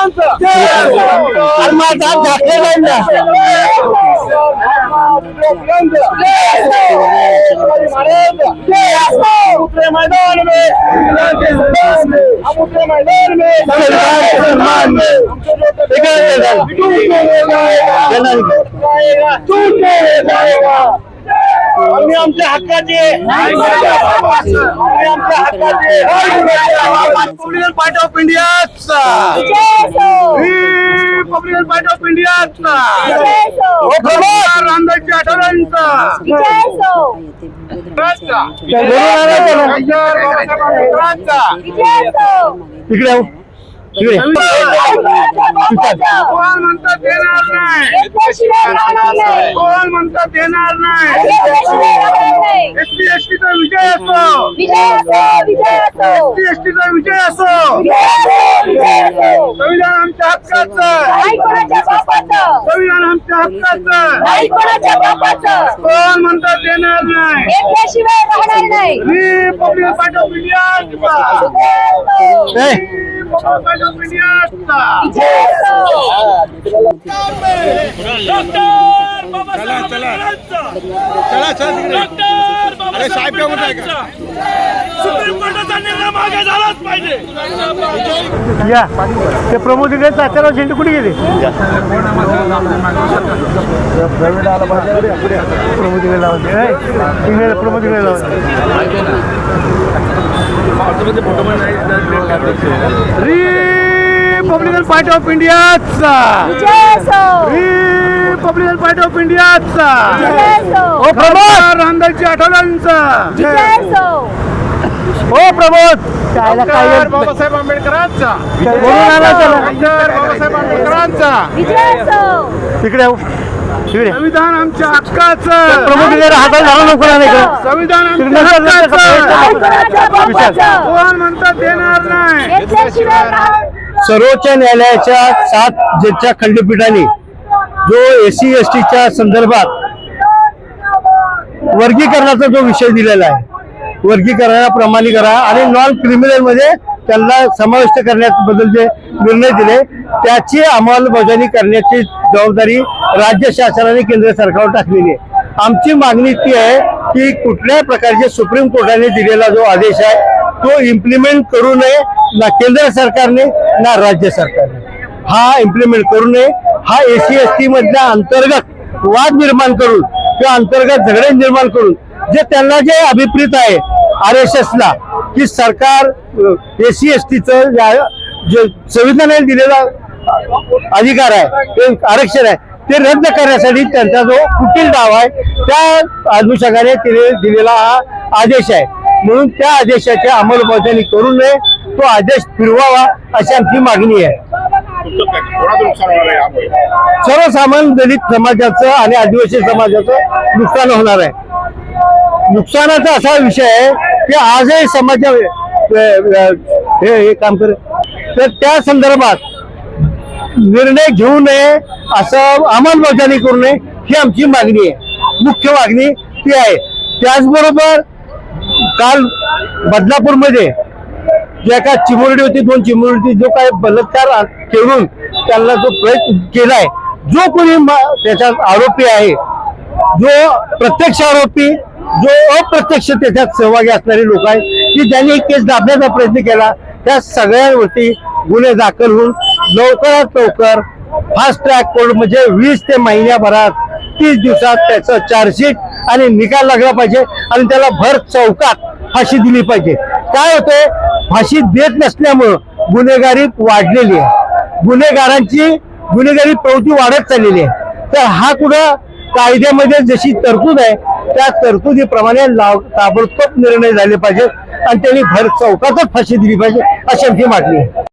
माझा मैदान में हम उतरे मैदान में सम्मान में जाएगा आम्ही आमच्या हक्काचे आम्ही आमच्या हक्काचे Republican of India Republican party of इंडियाचा रामदासजी बाबासाहेब आंबेडकरांचा. इकडे कोण म्हणतात देणार नाही कोण म्हणतात देणार नाही एसटी एसटीचा विजय असो एसटी एसटीचा विजय असो संविधान आमच्या हक्काचं संविधान आमच्या हक्काचं कोण म्हणतात देणार नाही शिवाय राहणार नाही. मी पब्लिक पार्टी ऑफ इंडिया चला चला चला चला तिकडे अरे साहेब काय म्हणताय सुप्रीम कोर्टाचा निर्णय मागे झालाच पाहिजे या ते प्रमोद इकडे तात्याला झेंडू कुठे गेले प्रमोद इकडे लावते प्रमोद इकडे लावते रिपब्लिकन पार्टी ऑफ इंडियाचा. रिपब्लिकन पार्टी ऑफ इंडियाचा. ओ प्रमोद! रामदासजी ओ प्रमोद! बाबासाहेब आंबेडकरांचा. बाबासाहेब आंबेडकरांचा. इकडे संविधान आमच्या हक्काचं. इकडे हातात घालू नको संविधान आमच्या हक्काचं. कोण म्हणतात देणार नाही. सर्वोच्च न्यायालयाच्या सात जजच्या खंडपीठाने जो एसी एस टीच्या संदर्भात वर्गीकरणाचा जो विषय दिलेला आहे वर्गीकरणा प्रमाणीकरण आणि नॉन क्रिमिनलमध्ये त्यांना समाविष्ट करण्याबद्दल जे निर्णय दिले त्याची अंमलबजावणी करण्याची जबाबदारी राज्य शासनाने केंद्र सरकारवर टाकलेली आहे. आमची मागणी ती आहे की कुठल्याही प्रकारचे सुप्रीम कोर्टाने दिलेला जो आदेश आहे तो इम्प्लिमेंट करू नये ना केंद्र सरकारने ना राज्य सरकारने. हा इम्प्लिमेंट करू नये. हा एसी एस टी मधल्या अंतर्गत वाद निर्माण करून किंवा अंतर्गत झगडे निर्माण करून जे त्यांना जे अभिप्रीत आहे आर एस की सरकार एसी एस टीचं जे संविधानाने दिलेला अधिकार आहे ते आरक्षण आहे ते रद्द करण्यासाठी त्यांचा जो कुटील डाव आहे त्या अनुषंगाने तिने दिलेला हा आदेश आहे. म्हणून त्या आदेशाची अंमलबजावणी करू नये तो आदेश फिरवावा अशी आमची मागणी आहे. सर्वसामान्य दलित समाजाचं आणि आदिवासी समाजाचं नुकसान होणार आहे. नुकसानाचा असा विषय आहे ते आजही समाजा हे हे काम करे तर त्या संदर्भात निर्णय घेऊ नये असं अंमलबजावणी करू नये ही आमची मागणी आहे. मुख्य मागणी ती आहे. त्याचबरोबर काल बदलापूरमध्ये जे एका चिमुरडी होती दोन चिमुरडी जो काय बलात्कार करून त्यांना जो प्रयत्न केलाय जो कोणी त्याच्यात आरोपी आहे जो प्रत्यक्ष आरोपी जो अप्रत्यक्ष त्याच्यात सहभागी असणारे लोक आहेत की ज्यांनी एक केस दाबण्याचा प्रयत्न केला त्या सगळ्यांवरती गुन्हे दाखल होऊन लवकरात लवकर फास्ट ट्रॅक कोर्ट म्हणजे वीस ते महिन्याभरात तीस दिवसात त्याचं चार्जशीट आणि निकाल लागला पाहिजे आणि त्याला भर चौकात फाशी दिली पाहिजे. काय होतंय? फाशी देत नसल्यामुळं गुन्हेगारी वाढलेली आहे. गुन्हेगारांची गुन्हेगारी प्रवृत्ती वाढत चाललेली आहे. तर हा कुठं कायद्यामध्ये जशी तरतूद आहे त्या तरतुदीप्रमाणे लाव ताबडतोब निर्णय झाले पाहिजे आणि त्यांनी भर चौकातच फाशी दिली पाहिजे अशी आमची मागणी आहे.